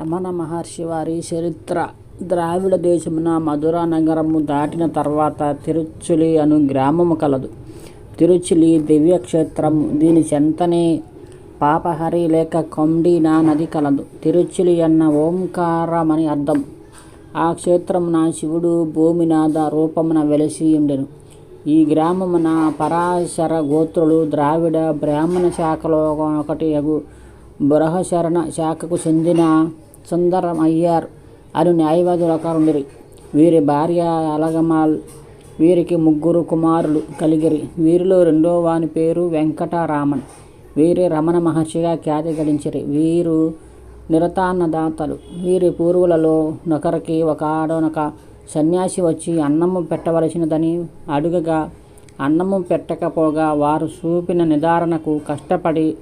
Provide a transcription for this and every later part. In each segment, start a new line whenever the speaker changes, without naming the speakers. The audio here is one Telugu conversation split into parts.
రమణ మహర్షి వారి చరిత్ర. ద్రావిడ దేశమున మధుర నగరము దాటిన తర్వాత తిరుచులి అను గ్రామము కలదు. తిరుచులి దివ్యక్షేత్రము దీని చెంతనే పాపహరి లేక కొండినా నది కలదు. తిరుచులి అన్న ఓంకారమని అర్థం. ఆ క్షేత్రమున శివుడు భూమినాథ రూపమున వెలసి ఉండెను. ఈ గ్రామమున పరాశర గోత్రులు ద్రావిడ బ్రాహ్మణ శాఖలో ఒకటి బృహశరణ శాఖకు చెందిన సుందరం అయ్యార్ అను న్యాయవాదులు ఒకరుండిరి వీరి భార్య అలగమాల్ వీరికి ముగ్గురు కుమారులు కలిగిరి. వీరిలో రెండో వాని పేరు వెంకటరామన్. వీరి రమణ మహర్షిగా ఖ్యాతి గడించిరి. వీరు నిరతాన్నదాతలు. వీరి పూర్వులలో నొకరికి ఒక ఆడొనక సన్యాసి వచ్చి అన్నము పెట్టవలసినదని అడుగగా అన్నము పెట్టకపోగా వారు చూపిన నిదారణకు కష్టపడి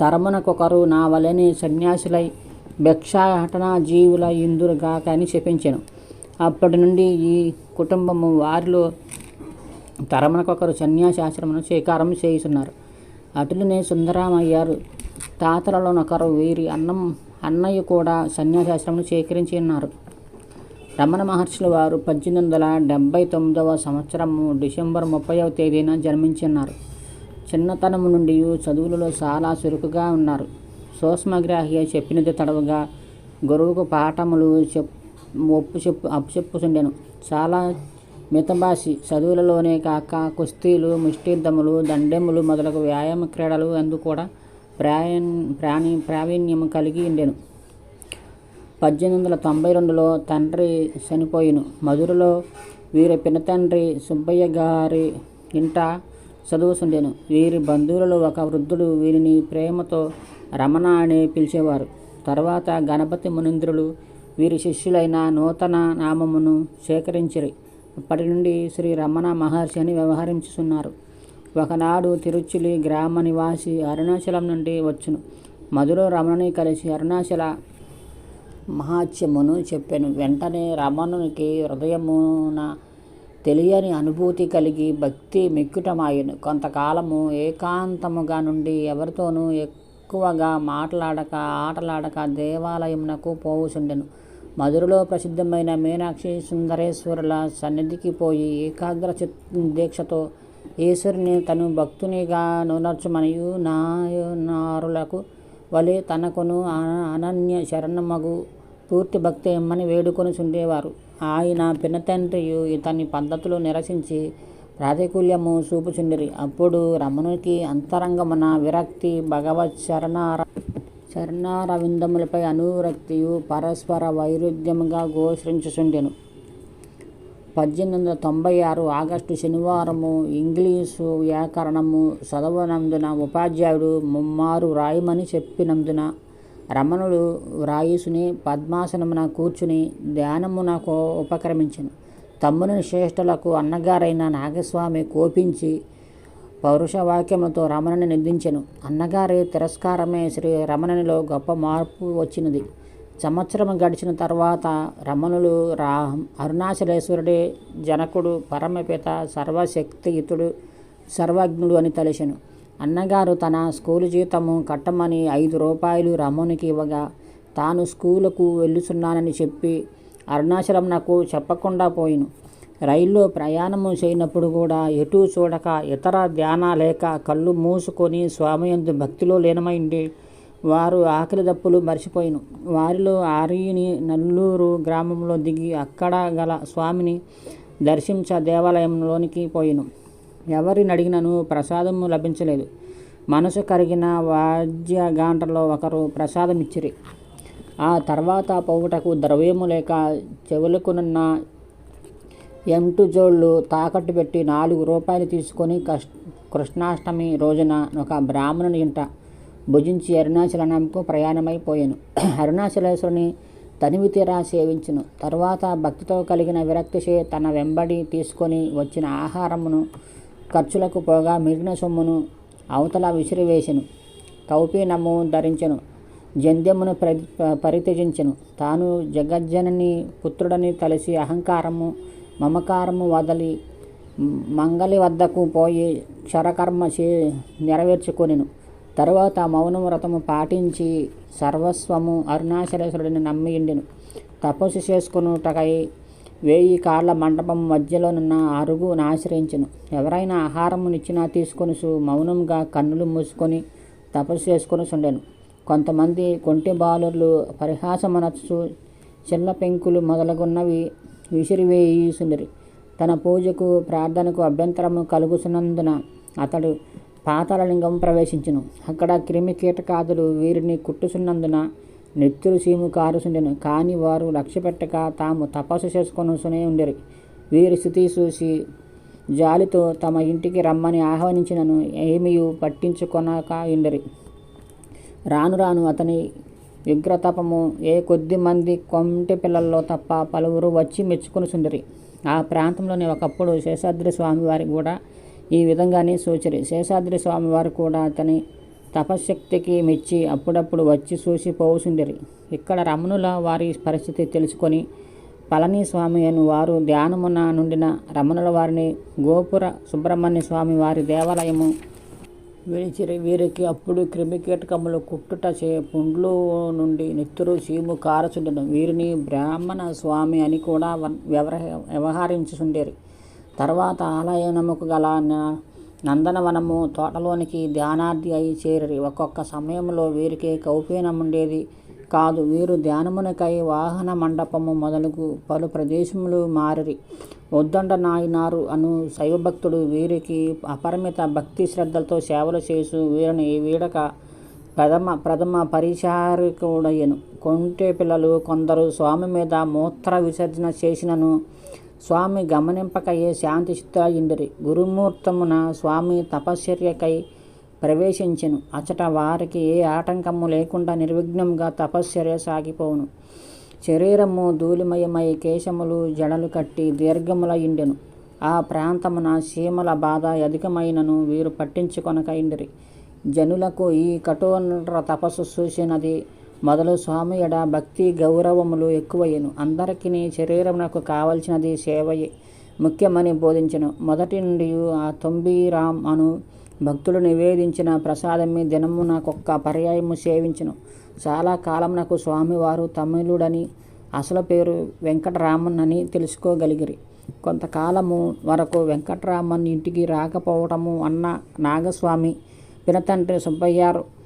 తరమునకొకరు నా వలెని సన్యాసులై భిక్షాటన జీవుల ఇందురుగాక అని చెప్పించాను. అప్పటి నుండి ఈ కుటుంబము వారిలో తరమునకొకరు సన్యాసాశ్రమను స్వీకారం చేయుచున్నారు. అటులనే సుందరామయ్యారు తాతలలోనొకరు వీరి అన్నం అన్నయ్య కూడా సన్యాసాశ్రమను స్వీకరించి ఉన్నారు. రమణ మహర్షుల వారు పద్దెనిమిది వందల డెబ్భై తొమ్మిదవ సంవత్సరము డిసెంబర్ ముప్పైవ తేదీన జన్మించినారు చిన్నతనము నుండి చదువులలో చాలా చురుకుగా ఉన్నారు. సూక్ష్మగ్రాహ్య చెప్పినది తడవగా గురువుకు పాఠములు చెప్ ఒప్పు చెప్పు అప్పుచెప్పుచుండెను. చాలా మితభాషి చదువులలోనే కాక కుస్తీలు ముష్టిద్దములు దండెములు మొదలగు వ్యాయామ క్రీడలు అందు కూడా ప్రాయన్ ప్రాణి ప్రావీణ్యము కలిగి ఉండెను. పద్దెనిమిది వందల తొంభై రెండులో తండ్రి చనిపోయిను. మధురలో వీరి పినతండ్రి సుబ్బయ్య గారి ఇంట చదువుతుండెను. వీరి బంధువులలో ఒక వృద్ధుడు వీరిని ప్రేమతో రమణ అని పిలిచేవారు. తర్వాత గణపతి మునీంద్రులు వీరి శిష్యులైన నూతన నామమును సేకరించిరి. అప్పటి నుండి శ్రీ రమణ మహర్షి అని వ్యవహరించుచున్నారు. ఒకనాడు తిరుచులి గ్రామ నివాసి అరుణాచలం నుండి వచ్చును. మధుర రమణని కలిసి అరుణాచల మహాత్యమును చెప్పాను. వెంటనే రమణునికి హృదయమున తెలియని అనుభూతి కలిగి భక్తి మిక్కుటమాయను. కొంతకాలము ఏకాంతముగా నుండి ఎవరితోనూ ఎక్కువగా మాట్లాడక ఆటలాడక దేవాలయమునకు పోవుచుండెను. మధురలో ప్రసిద్ధమైన మీనాక్షి సుందరేశ్వరుల సన్నిధికి పోయి ఏకాగ్ర దీక్షతో ఈశ్వరుని తను భక్తునిగా నునర్చుమనియు నారులకు వలె తనకును అనన్య శరణమగు పూర్తి భక్తి ఇమ్మని వేడుకొని చుండేవారు ఆయన పినతండ్రియు ఇతని పద్ధతులు నిరసించి ప్రాతికూల్యము చూపుచుండిరి. అప్పుడు రమణునికి అంతరంగమున విరక్తి భగవత్ శరణార చరణారవిందములపై అనురక్తియు పరస్పర వైరుధ్యముగా గోచరించుచుండెను. పద్దెనిమిది వందల తొంభై ఆరు ఆగస్టు శనివారము ఇంగ్లీషు వ్యాకరణము చదవనందున ఉపాధ్యాయుడు ముమ్మారు రాయమని చెప్పినందున రమణుడు వ్రాయుసుని పద్మాసనమున కూర్చుని ధ్యానమునకు ఉపక్రమించను. తమ్ముని శ్రేష్ఠులకు అన్నగారైన నాగస్వామి కోపించి పౌరుషవాక్యములతో రమణని నిందించెను. అన్నగారి తిరస్కారమే శ్రీ రమణనిలో గొప్ప మార్పు వచ్చినది. సంవత్సరం గడిచిన తర్వాత రమణులు రా అరుణాచలేశ్వరుడే జనకుడు పరమపిత సర్వశక్తియుతుడు సర్వజ్ఞుడు అని తలిచెను. అన్నగారు తన స్కూలు జీతము కట్టమని ఐదు రూపాయలు రమణునికి ఇవ్వగా తాను స్కూలుకు వెళ్ళుచున్నానని చెప్పి అరుణాచలం నాకు చెప్పకుండా పోయిను. రైల్లో ప్రయాణము చేయనప్పుడు కూడా ఎటూ చూడక ఇతర ధ్యాన లేక కళ్ళు మూసుకొని స్వామియందు భక్తిలో లీనమైండి వారు ఆకలి దప్పులు మర్చిపోయిను. వారిలో ఆర్యుని నల్లూరు గ్రామంలో దిగి అక్కడ గల స్వామిని దర్శించ దేవాలయంలోనికి పోయిను. ఎవరిని అడిగినను ప్రసాదము లభించలేదు. మనసు కరిగిన వాద్యగాంటలో ఒకరు ప్రసాదం ఇచ్చిరి ఆ తర్వాత పోవుటకు ద్రవ్యము లేక చెవులకునున్న ఎంటు జోళ్ళు తాకట్టు పెట్టి నాలుగు రూపాయలు తీసుకొని కష్ కృష్ణాష్టమి రోజున ఒక బ్రాహ్మణుని ఇంట భుజించి అరుణాచలనంకు ప్రయాణమైపోయాను అరుణాచలేశ్వరుని తనివి తీరా సేవించును. తరువాత భక్తితో కలిగిన విరక్తిచే తన వెంబడి తీసుకొని వచ్చిన ఆహారమును ఖర్చులకు పోగా మిగిలిన సొమ్మును అవతల విసిరివేసెను కౌపీనము ధరించెను. జంధ్యమును పరి పరిత్యజించెను. తాను జగజ్జనని పుత్రుడని తలసి అహంకారము మమకారము వదలి మంగలి వద్దకు పోయి క్షరకర్మ చే నెరవేర్చుకొనిను. తరువాత మౌన వ్రతము పాటించి సర్వస్వము అరుణాచలేశ్వరుడిని నమ్మియుండెను తపస్సు చేసుకునుటకై వేయి కార్ల మండపం మధ్యలోనున్న అరుగును ఆశ్రయించను. ఎవరైనా ఆహారమునిచ్చినా తీసుకొని మౌనంగా కన్నులు మూసుకొని తపస్సు చేసుకొని ఉండెను కొంతమంది కొంటి బాలుర్లు పరిహాసమనచ్చు చిన్న పెంకులు మొదలగున్నవి విసిరివేయుసుండరి తన పూజకు ప్రార్థనకు అభ్యంతరము కలుగుతున్నందున అతడు పాతాళలింగం ప్రవేశించును. అక్కడ క్రిమి కీటకాదులు వీరిని కుట్టుసున్నందున నెత్తురు సీము కారుసుండెను. కానీ వారు లక్ష్యపెట్టక తాము తపస్సు చేసుకొనుసునే ఉండిరి. వీరి స్థితి చూసి జాలితో తమ ఇంటికి రమ్మని ఆహ్వానించినను ఏమీ పట్టించుకొనక ఉండరి రాను రాను అతని విగ్రతపము ఏ కొద్ది మంది కొంటి పిల్లల్లో తప్ప పలువురు వచ్చి మెచ్చుకొనిసుండరి. ఆ ప్రాంతంలోని ఒకప్పుడు శేషాద్రి స్వామివారి కూడా ఈ విధంగానే సూచరి. శేషాద్రి స్వామివారు కూడా అతని తపశ్శక్తికి మెచ్చి అప్పుడప్పుడు వచ్చి చూసి పోవుచుండిరి. ఇక్కడ రమణుల వారి పరిస్థితి తెలుసుకొని పళనిస్వామి అని వారు ధ్యానమున నుండిన రమణుల వారిని గోపుర సుబ్రహ్మణ్య స్వామి వారి దేవాలయము విడిచిరి వీరికి అప్పుడు క్రిమికీటకములు కుట్టుట చే పుండ్లు నుండి నిత్తురు చీము కారచుండడం వీరిని బ్రాహ్మణ స్వామి అని కూడా వ్యవహ వ్యవహరించుచుండేరి. తర్వాత ఆలయనముకు గల నందనవనము తోటలోనికి ధ్యానార్థి అయి చేరి ఒక్కొక్క సమయంలో వీరికే కౌపీనముండేది కాదు. వీరు ధ్యానమునకై వాహన మండపము మొదలుగు పలు ప్రదేశములు మారిరి. ఉద్దండ నాయనారు అను శైవభక్తుడు వీరికి అపరిమిత భక్తి శ్రద్ధలతో సేవలు చేసు వీరిని వీడక ప్రథమ ప్రథమ పరిచారకుడయ్యను. కొంటే పిల్లలు కొందరు స్వామి మీద మూత్ర విసర్జన చేసినను. స్వామి గమనింపకయే శాంతి చిత్తాయిండిరి. గురుమూర్తమున స్వామి తపశ్చర్యకై ప్రవేశించెను. అచట వారికి ఏ ఆటంకము లేకుండా నిర్విఘ్నంగా తపశ్చర్య సాగిపోవును. శరీరము ధూళిమయమై కేశములు జడలు కట్టి దీర్ఘముల ఇండెను ఆ ప్రాంతమున సీమల బాధ అధికమైనను వీరు పట్టించుకొనకైండిరి జనులకు ఈ కఠోర తపస్సు చూసినది మొదలు స్వామి ఎడ భక్తి గౌరవములు ఎక్కువయ్యను. అందరికీ శరీరమునకు కావలసినది సేవయే. ముఖ్యమని బోధించను. మొదటి నుండి ఆ తొంబిరామ్ అను భక్తులు నివేదించిన ప్రసాదమే దినమునకొక్క పర్యాయము సేవించను. చాలా కాలం నాకు స్వామివారు తమిళుడని అసలు పేరు వెంకటరామన్ అని తెలుసుకోగలిగిరి. కొంతకాలము వరకు వెంకటరామన్ ఇంటికి రాకపోవటము అన్న నాగస్వామి పినతండ్రి సుబ్బయ్యారు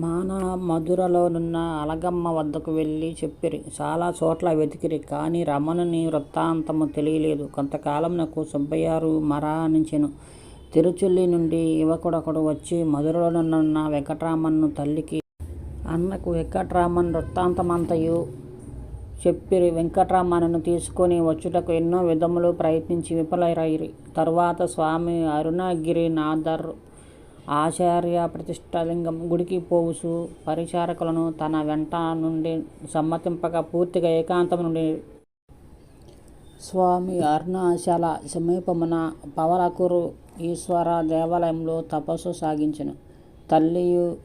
మాన మధురలోనున్న అలగమ్మ వద్దకు వెళ్ళి చెప్పిరి. చాలా చోట్ల వెతికిరి కానీ రమణుని వృత్తాంతము తెలియలేదు. కొంతకాలమునకు సుబ్బయ్యారు మరణించెను. తిరుచుల్లి నుండి యువకుడొకడు వచ్చి మధురలోనున్న వెంకటరామన్ను తల్లికి అన్నకు వెంకటరామన్ వృత్తాంతమంతయు చెప్పిరి. వెంకటరామన్ను తీసుకొని వచ్చుటకు ఎన్నో విధములు ప్రయత్నించి విఫలరైరి తరువాత స్వామి అరుణగిరి నాథర్ ఆచార్య ప్రతిష్టలింగం గుడికి పోవుసు పరిచారకులను తన వెంట నుండి సమ్మతింపక పూర్తిగా ఏకాంతం నుండి స్వామి అరుణాచల సమీపమున పవలకూరు ఈశ్వర దేవాలయంలో తపస్సు సాగించను. తల్లియు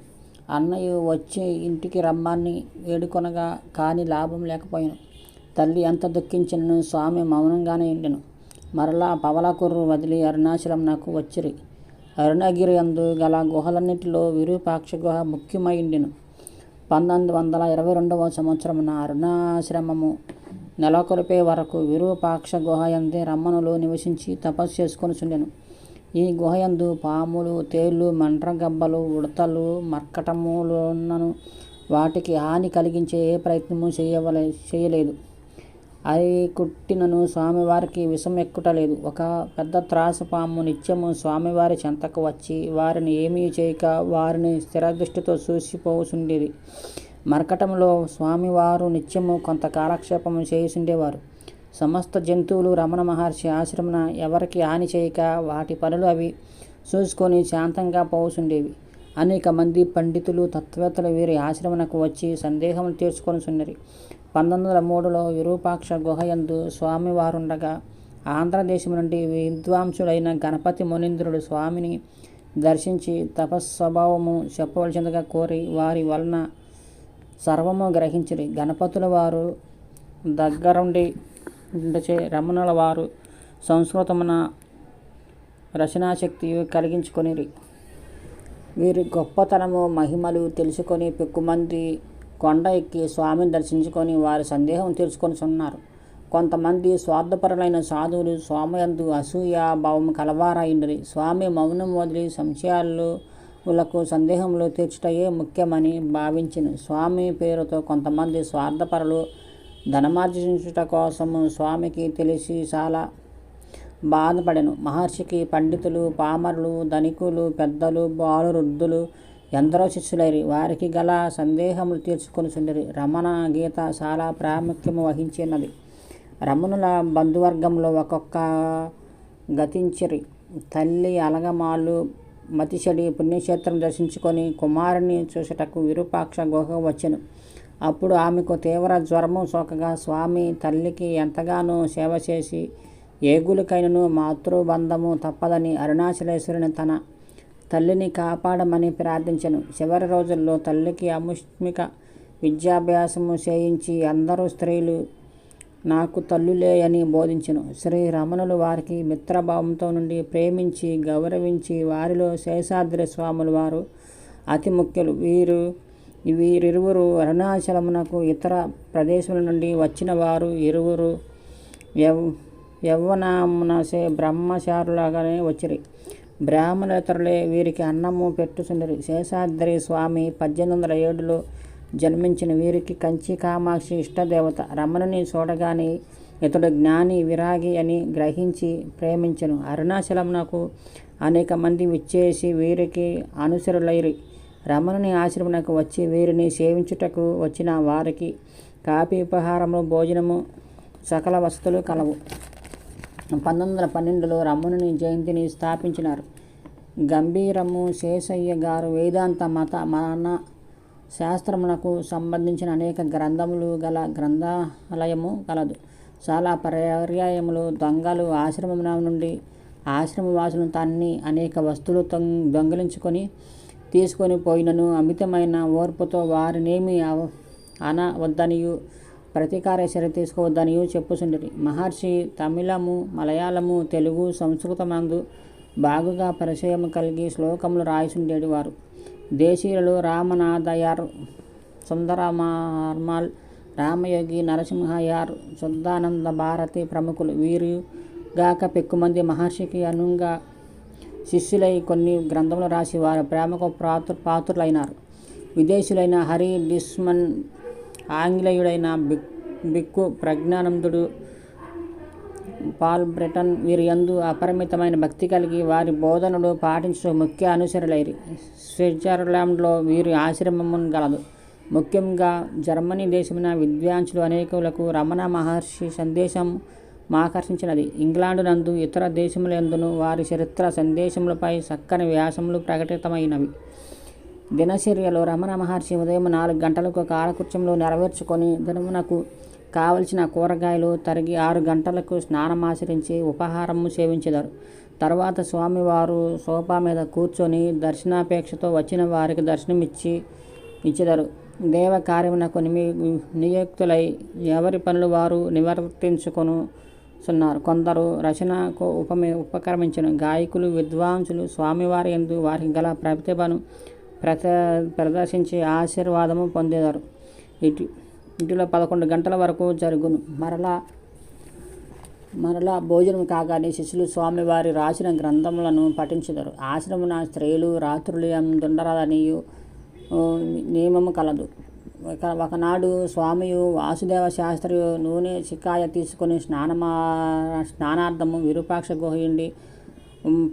అన్నయ్య వచ్చి ఇంటికి రమ్మని వేడుకొనగా కానీ లాభం లేకపోయాను. తల్లి ఎంత దుఃఖించినను స్వామి మౌనంగానే ఉండెను. మరలా పవలకూరు వదిలి అరుణాచలం నాకు వచ్చిరి. అరుణగిరి అందు గల గుహలన్నిటిలో విరూపాక్ష గుహ ముఖ్యమైండెను పంతొమ్మిది వందల ఇరవై రెండవ సంవత్సరమున అరుణాశ్రమము నెలకొల్పే వరకు విరూపాక్ష గుహ ఎందే రమ్మనులు నివసించి తపస్సు చేసుకొని చుండెను ఈ గుహయందు పాములు తేళ్ళు మండ్రగబ్బలు ఉడతలు మర్కటములున్నను వాటికి హాని కలిగించే ఏ ప్రయత్నము చేయవలే చేయలేదు. అది కుట్టినను స్వామివారికి విషం ఎక్కుటలేదు ఒక పెద్ద త్రాసు పాము నిత్యము స్వామివారి చెంతకు వచ్చి వారిని ఏమీ చేయక వారిని స్థిరదృష్టితో చూసిపోవుచుండేది. మరకటంలో స్వామివారు నిత్యము కొంత కాలక్షేపము చేయుసుండేవారు సమస్త జంతువులు రమణ మహర్షి ఆశ్రమన ఎవరికి హాని చేయక వాటి పనులు అవి చూసుకొని శాంతంగా పోవుచుండేవి. అనేక మంది పండితులు తత్వేత్తలు వీరి ఆశ్రమణకు వచ్చి సందేహములు తీర్చుకొని సున్నరి పంతొమ్మిది వందల మూడులో విరూపాక్ష గుహయందు స్వామివారుండగా ఆంధ్రదేశం నుండి విద్వాంసుడైన గణపతి మునీంద్రుడు స్వామిని దర్శించి తపస్వభావము చెప్పవలసిందిగా కోరి వారి వలన సర్వము గ్రహించిరి. గణపతుల వారు దగ్గరుండి ఉండచే రమణుల వారు సంస్కృతమున రచనాశక్తి కలిగించుకొనిరి. వీరి గొప్పతనము మహిమలు తెలుసుకొని పెక్కుమంది కొండ ఎక్కి స్వామిని దర్శించుకొని వారి సందేహం తీర్చుకొనిచున్నారు కొంతమంది స్వార్థపరులైన సాధువులు స్వామియందు అసూయ భావం కలవారైండ్రి స్వామి మౌనం వదిలి సంశయాలకు సందేహంలో తీర్చుటయే ముఖ్యమని భావించిన. స్వామి పేరుతో కొంతమంది స్వార్థపరులు ధనమార్జించుట కోసము స్వామికి తెలిసి చాలా బాధపడను. మహర్షికి పండితులు పామరులు ధనికులు పెద్దలు బాలు వృద్ధులు ఎందరో శిష్యులైరి వారికి గల సందేహములు తీర్చుకొనిచుండిరి రమణ గీత చాలా ప్రాముఖ్యము వహించినది. రమణుల బంధువర్గంలో ఒక్కొక్క గతించిరి. తల్లి అలగమాలు మతిషడి పుణ్యక్షేత్రం దర్శించుకొని కుమారుని చూసుటకు విరూపాక్ష గుహ వచ్చెను. అప్పుడు ఆమెకు తీవ్ర జ్వరము సోకగా స్వామి తల్లికి ఎంతగానో సేవ చేసి ఏగులకైనను మాతృబంధము తప్పదని అరుణాచలేశ్వరుని తన తల్లిని కాపాడమని ప్రార్థించను. చివరి రోజుల్లో తల్లికి అముష్మిక విద్యాభ్యాసము చేయించి అందరూ స్త్రీలు నాకు తల్లులే అని బోధించను. శ్రీ రమణులు వారికి మిత్రభావంతో నుండి ప్రేమించి గౌరవించి వారిలో శేషాద్రి స్వాములు వారు అతి ముఖ్యులు. వీరు వీరిరువురు అరుణాచలమునకు ఇతర ప్రదేశముల నుండి వచ్చిన వారు ఇరువురు యవ్ యవ్వనామునసే బ్రహ్మచారులాగానే వచ్చిరి. బ్రాహ్మణేతరులే వీరికి అన్నము పెట్టుచుండిరి. శేషాద్రి స్వామి పద్దెనిమిది వందల ఏడులో జన్మించిన వీరికి కంచి కామాక్షి ఇష్టదేవత రమణుని చూడగానే ఇతడు జ్ఞాని విరాగి అని గ్రహించి ప్రేమించను. అరుణాచలమునకు అనేక మంది విచ్చేసి వీరికి అనుసరులైరి రమణుని ఆశ్రమణకు వచ్చి వీరిని సేవించుటకు వచ్చిన వారికి కాపీ ఉపహారము భోజనము సకల వసతులు కలవు. పంతొమ్మిది వందల పన్నెండులో రమణుని జయంతిని స్థాపించినారు. గంభీరము శేషయ్య గారు వేదాంత మత మన శాస్త్రమునకు సంబంధించిన అనేక గ్రంథములు గల గ్రంథాలయము కలదు చాలా పర్యాయములు దొంగలు ఆశ్రమం నుండి ఆశ్రమవాసులను తన్ని అనేక వస్తువులు దొంగిలించుకొని తీసుకొని పోయినను. అమితమైన ఓర్పుతో వారినేమి అనవద్దనియు ప్రతీకార చర్య తీసుకోవద్దనియు చెప్పుచుండిరి మహర్షి తమిళము మలయాళము తెలుగు సంస్కృతమందు బాగుగా పరిచయం కలిగి శ్లోకములు రాయిచుండేటి వారు. దేశీయులలో రామనాథయార్ సుందరమార్మాల్ రామయోగి నరసింహయార్ శుద్ధానంద భారతి ప్రముఖులు. వీరు గాక పెక్కుమంది మహర్షికి అనుగా శిష్యులై కొన్ని గ్రంథములు రాసి వారి ప్రేమకు పాతు పాత్రులైనారు. విదేశీయులైన హరి డిస్మన్ ఆంగ్లేయుడైన బిక్ బిక్కు ప్రజ్ఞానందుడు పాల్ బ్రిటన్ వీరియందు అపరిమితమైన భక్తి కలిగి వారి బోధనలు పాటించు ముఖ్య అనుసరులైరి స్విట్జర్లాండ్లో వీరి ఆశ్రమము గలదు. ముఖ్యంగా జర్మనీ దేశమున విద్వాంసులు అనేకులకు రమణ మహర్షి సందేశం ఆకర్షించినది ఇంగ్లాండు నందు ఇతర దేశములందును వారి చరిత్ర సందేశములపై చక్కని వ్యాసములు ప్రకటితమైనవి. దినచర్యలో రమణ మహర్షి ఉదయం నాలుగు గంటలకు కాలకృత్యంలో నెరవేర్చుకొని దినమునకు కావలసిన కూరగాయలు తరిగి ఆరు గంటలకు స్నానమాచరించి ఉపహారము సేవించెదరు. తర్వాత స్వామివారు సోఫా మీద కూర్చొని దర్శనాపేక్షతో వచ్చిన వారికి దర్శనమిచ్చి ఇచ్చెదరు. దేవ కార్యమునకు నిమి నియుక్తులై ఎవరి పనులు వారు నివర్తించుకొను సున్నారు. కొందరు రచనకు ఉపమే ఉపక్రమించిన. గాయకులు విద్వాంసులు స్వామివారి ఎందు వారికి గల ప్రతిభను ప్రత ప్రదర్శించి ఆశీర్వాదము పొందేదారు. ఇటు ఇంటిలో పదకొండు గంటల వరకు జరుగును. మరలా మరలా భోజనం కాగానే శిష్యులు స్వామివారి రాసిన గ్రంథములను పఠించుదరు. ఆశ్రమున స్త్రీలు రాత్రులు దుండరాదనియు నియమము కలదు. ఒకనాడు స్వామియు వాసుదేవ శాస్త్రియు నూనె చిక్కాయ తీసుకొని స్నానమా స్నానార్థము విరూపాక్ష గుహయుండి.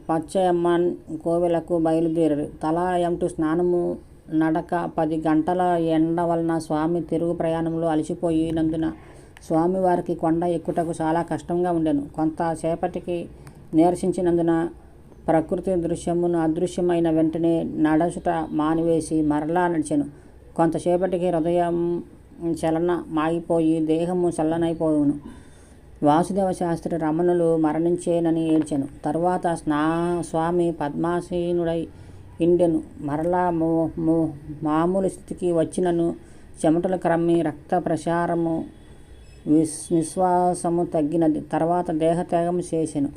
పచ్చయమ్మన్ కోవెలకు బయలుదేరారు. తల ఎంటు స్నానము నడక పది గంటల ఎండ వలన స్వామి తిరుగు ప్రయాణంలో అలసిపోయినందున స్వామివారికి కొండ ఎక్కుటకు చాలా కష్టంగా ఉండెను. కొంతసేపటికి నీరసించినందున ప్రకృతి దృశ్యమును అదృశ్యమైన వెంటనే నడచుట మానివేసి మరలా నడిచాను. కొంతసేపటికి హృదయం చలన మాగిపోయి దేహము చల్లనైపోవును. వాసుదేవ శాస్త్రి రమణులు మరణించేనని ఏడ్చెను. తరువాత స్నా స్వామి పద్మాసీనుడై ఇండెను. మరలా మామూలు స్థితికి వచ్చినను. చెమటలు క్రమ్మి రక్త ప్రసారము విశ్వాసము తగ్గినది. తర్వాత దేహత్యాగం చేసెను.